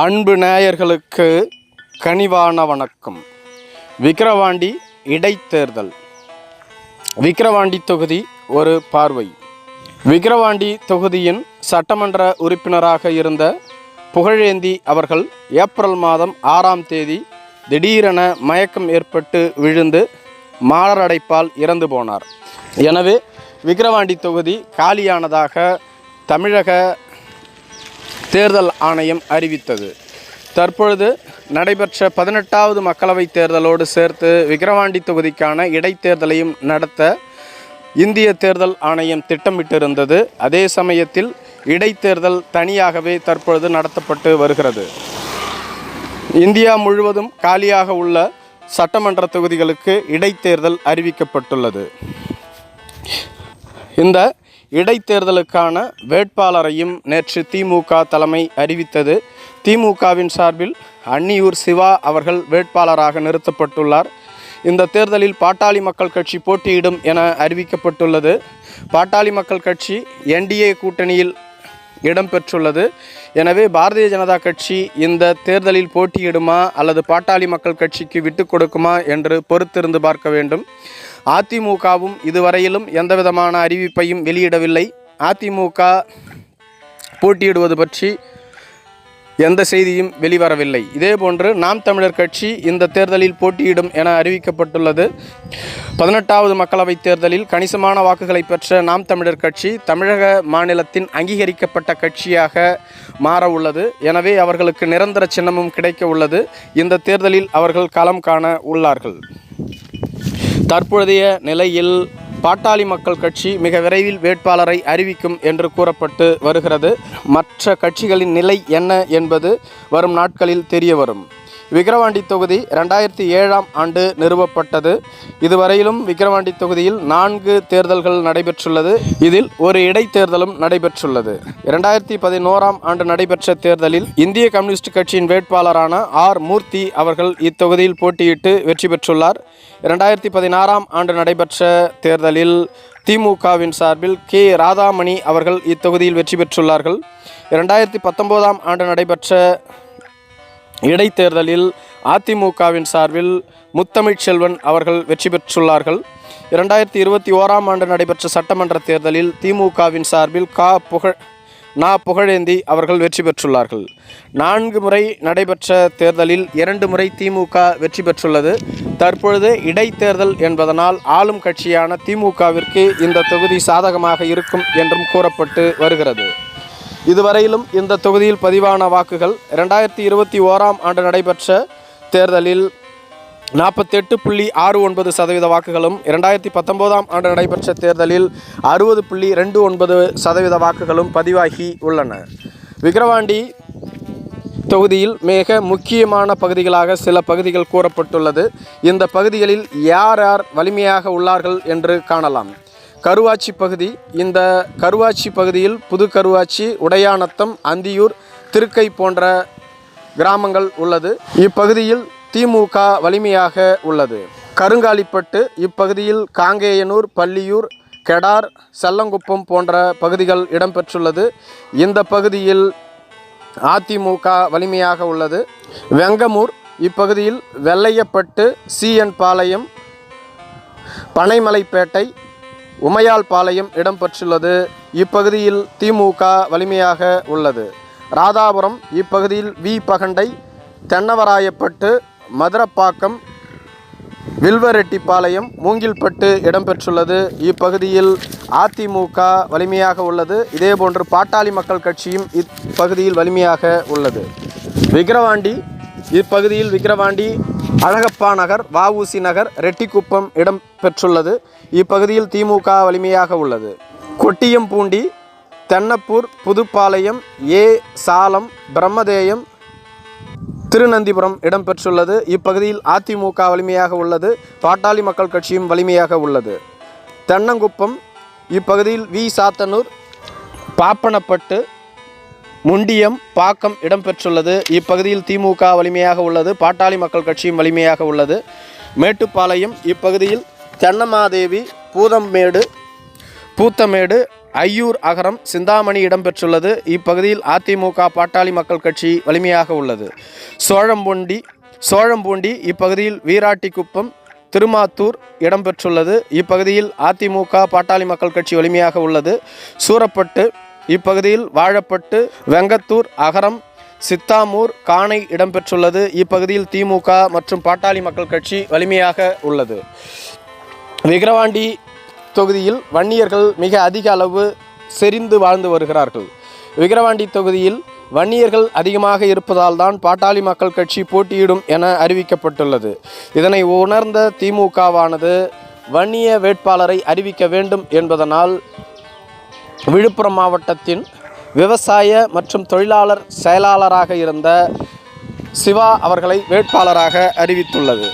அன்பு நேயர்களுக்கு கனிவான வணக்கம். விக்கிரவாண்டி இடைத்தேர்தல். விக்கிரவாண்டி தொகுதி ஒரு பார்வை. விக்கிரவாண்டி தொகுதியின் சட்டமன்ற உறுப்பினராக இருந்த புகழேந்தி அவர்கள் ஏப்ரல் மாதம் ஆறாம் தேதி திடீரென மயக்கம் ஏற்பட்டு விழுந்து மாரடைப்பால் இறந்து போனார். எனவே விக்கிரவாண்டி தொகுதி காலியானதாக தமிழக தேர்தல் ஆணையம் அறிவித்தது. தற்பொழுது நடைபெற்ற பதினெட்டாவது மக்களவைத் தேர்தலோடு சேர்த்து விக்கிரவாண்டி தொகுதிக்கான இடைத்தேர்தலையும் நடத்த இந்திய தேர்தல் ஆணையம் திட்டமிட்டிருந்தது. அதே சமயத்தில் இடைத்தேர்தல் தனியாகவே தற்பொழுது நடத்தப்பட்டு வருகிறது. இந்தியா முழுவதும் காலியாக உள்ள சட்டமன்ற தொகுதிகளுக்கு இடைத்தேர்தல் அறிவிக்கப்பட்டுள்ளது. இந்த இடைத்தேர்தலுக்கான வேட்பாளரையும் நேற்று திமுக தலைமை அறிவித்தது. திமுகவின் சார்பில் அன்னியூர் சிவா அவர்கள் வேட்பாளராக நிறுத்தப்பட்டுள்ளார். இந்த தேர்தலில் பாட்டாளி மக்கள் கட்சி போட்டியிடும் என அறிவிக்கப்பட்டுள்ளது. பாட்டாளி மக்கள் கட்சி என்டிஏ கூட்டணியில் இடம்பெற்றுள்ளது எனவே பாரதிய ஜனதா கட்சி இந்த தேர்தலில் போட்டியிடுமா அல்லது பாட்டாளி மக்கள் கட்சிக்கு விட்டு கொடுக்குமா என்று பொறுத்திருந்து பார்க்க வேண்டும். அதிமுகவும் இதுவரையிலும் எந்தவிதமான அறிவிப்பையும் வெளியிடவில்லை. அதிமுக போட்டியிடுவது பற்றி எந்த செய்தியும் வெளிவரவில்லை. இதேபோன்று நாம் தமிழர் கட்சி இந்த தேர்தலில் போட்டியிடும் என அறிவிக்கப்பட்டுள்ளது. பதினெட்டாவது மக்களவைத் தேர்தலில் கணிசமான வாக்குகளை பெற்ற நாம் தமிழர் கட்சி தமிழக மாநிலத்தின் அங்கீகரிக்கப்பட்ட கட்சியாக மாற உள்ளது. எனவே அவர்களுக்கு நிரந்தர சின்னமும் கிடைக்க உள்ளது. இந்த தேர்தலில் அவர்கள் களம் காண உள்ளார்கள். தற்பொழுதைய நிலையில் பாட்டாளி மக்கள் கட்சி மிக விரைவில் வேட்பாளரை அறிவிக்கும் என்று கூறப்பட்டு வருகிறது. மற்ற கட்சிகளின் நிலை என்ன என்பது வரும் நாட்களில் தெரிய வரும். விக்கிரவாண்டி தொகுதி ரெண்டாயிரத்தி ஏழாம் ஆண்டு நிறுவப்பட்டது. இதுவரையிலும் விக்கிரவாண்டி தொகுதியில் நான்கு தேர்தல்கள் நடைபெற்றுள்ளது. இதில் ஒரு இடைத்தேர்தலும் நடைபெற்றுள்ளது. இரண்டாயிரத்தி பதினோராம் ஆண்டு நடைபெற்ற தேர்தலில் இந்திய கம்யூனிஸ்ட் கட்சியின் வேட்பாளரான ஆர். மூர்த்தி அவர்கள் இத்தொகுதியில் போட்டியிட்டு வெற்றி பெற்றுள்ளார். இரண்டாயிரத்தி பதினாறாம் ஆண்டு நடைபெற்ற தேர்தலில் திமுகவின் சார்பில் கே. ராதாமணி அவர்கள் இத்தொகுதியில் வெற்றி பெற்றுள்ளார்கள். இரண்டாயிரத்தி பத்தொம்போதாம் ஆண்டு நடைபெற்ற இடைத்தேர்தலில் அதிமுகவின் சார்பில் முத்தமிழ் செல்வன் அவர்கள் வெற்றி பெற்றுள்ளார்கள். இரண்டாயிரத்தி இருபத்தி ஓராம் ஆண்டு நடைபெற்ற சட்டமன்ற தேர்தலில் திமுகவின் சார்பில் கா. புகழ் நா. புகழேந்தி அவர்கள் வெற்றி பெற்றுள்ளார்கள். நான்கு முறை நடைபெற்ற தேர்தலில் இரண்டு முறை திமுக வெற்றி பெற்றுள்ளது. தற்பொழுது இடைத்தேர்தல் என்பதனால் ஆளும் கட்சியான திமுகவிற்கு இந்த தொகுதி சாதகமாக இருக்கும் என்றும் கூறப்பட்டு வருகிறது. இதுவரையிலும் இந்த தொகுதியில் பதிவான வாக்குகள் ரெண்டாயிரத்தி இருபத்தி ஓராம் ஆண்டு நடைபெற்ற தேர்தலில் நாற்பத்தெட்டு புள்ளி ஆறு ஒன்பது சதவீத வாக்குகளும் இரண்டாயிரத்தி பத்தொம்போதாம் ஆண்டு நடைபெற்ற தேர்தலில் அறுபது புள்ளி ரெண்டு ஒன்பது சதவீத வாக்குகளும் பதிவாகி உள்ளன. விக்கிரவாண்டி தொகுதியில் மிக முக்கியமான பகுதிகளாக சில பகுதிகள் கூறப்பட்டுள்ளது. இந்த பகுதிகளில் யார் யார் வலிமையாக உள்ளார்கள் என்று காணலாம். கருவாச்சி பகுதி. இந்த கருவாச்சி பகுதியில் புது கருவாச்சி உடையானத்தம் அந்தியூர் திருக்கை போன்ற கிராமங்கள் உள்ளது. இப்பகுதியில் திமுக வலிமையாக உள்ளது. கருங்காலிப்பட்டு இப்பகுதியில் காங்கேயனூர் பள்ளியூர் கெடார் செல்லங்குப்பம் போன்ற பகுதிகள் இடம்பெற்றுள்ளது. இந்த பகுதியில் அதிமுக வலிமையாக உள்ளது. வெங்கமூர் இப்பகுதியில் வெள்ளையப்பட்டு சிஎன் பாளையம் பனைமலைப்பேட்டை உமையால் பாளையம் இடம்பெற்றுள்ளது. இப்பகுதியில் திமுக வலிமையாக உள்ளது. ராதாபுரம் இப்பகுதியில் வி. பகண்டை தென்னவராயப்பட்டு மதுரப்பாக்கம் வில்வரெட்டிப்பாளையம் மூங்கில்பட்டு இடம்பெற்றுள்ளது. இப்பகுதியில் அதிமுக வலிமையாக உள்ளது. இதேபோன்று பாட்டாளி மக்கள் கட்சியும் இப்பகுதியில் வலிமையாக உள்ளது. விக்கிரவாண்டி இப்பகுதியில் விக்கிரவாண்டி அழகப்பா நகர் வஉசி நகர் ரெட்டிக்குப்பம் இடம் பெற்றுள்ளது. இப்பகுதியில் திமுக வலிமையாக உள்ளது. கொட்டியம்பூண்டி தென்னப்பூர் புதுப்பாளையம் ஏ சாலம் பிரம்மதேயம் திருநந்திபுரம் இடம்பெற்றுள்ளது இப்பகுதியில் அதிமுக வலிமையாக உள்ளது. பாட்டாளி மக்கள் கட்சியும் வலிமையாக உள்ளது. தென்னங்குப்பம் இப்பகுதியில் வி. சாத்தனூர் பாப்பனப்பட்டு முண்டியம் பாக்கம் இடம்பெற்றுள்ளது. இப்பகுதியில் திமுக வலிமையாக உள்ளது பாட்டாளி மக்கள் கட்சியும் வலிமையாக உள்ளது. மேட்டுப்பாளையம் இப்பகுதியில் தென்னமாதேவி பூதம்மேடு பூத்தமேடு ஐயூர் அகரம் சிந்தாமணி இடம்பெற்றுள்ளது. இப்பகுதியில் அதிமுக பாட்டாளி மக்கள் கட்சி வலிமையாக உள்ளது. சோழம்பூண்டி சோழம்பூண்டி இப்பகுதியில் வீராட்டிக்குப்பம் திருமாத்தூர் இடம்பெற்றுள்ளது. இப்பகுதியில் அதிமுக பாட்டாளி மக்கள் கட்சி வலிமையாக உள்ளது. சூரப்பட்டு இப்பகுதியில் வாழப்பட்டு வெங்கத்தூர் அகரம் சித்தாமூர் காணை இடம்பெற்றுள்ளது. இப்பகுதியில் திமுக மற்றும் பாட்டாளி மக்கள் கட்சி வலிமையாக உள்ளது. விக்கிரவாண்டி தொகுதியில் வன்னியர்கள் மிக அதிக அளவு செறிந்து வாழ்ந்து வருகிறார்கள். விக்கிரவாண்டி தொகுதியில் வன்னியர்கள் அதிகமாக இருப்பதால் தான் பாட்டாளி மக்கள் கட்சி போட்டியிடும் என அறிவிக்கப்பட்டுள்ளது. இதனை உணர்ந்த திமுகவானது வன்னிய வேட்பாளரை அறிவிக்க வேண்டும் என்பதனால் விழுப்புரம் மாவட்டத்தின் விவசாய மற்றும் தொழிலாளர் செயலாளராக இருந்த சிவா அவர்களை வேட்பாளராக அறிவித்துள்ளது.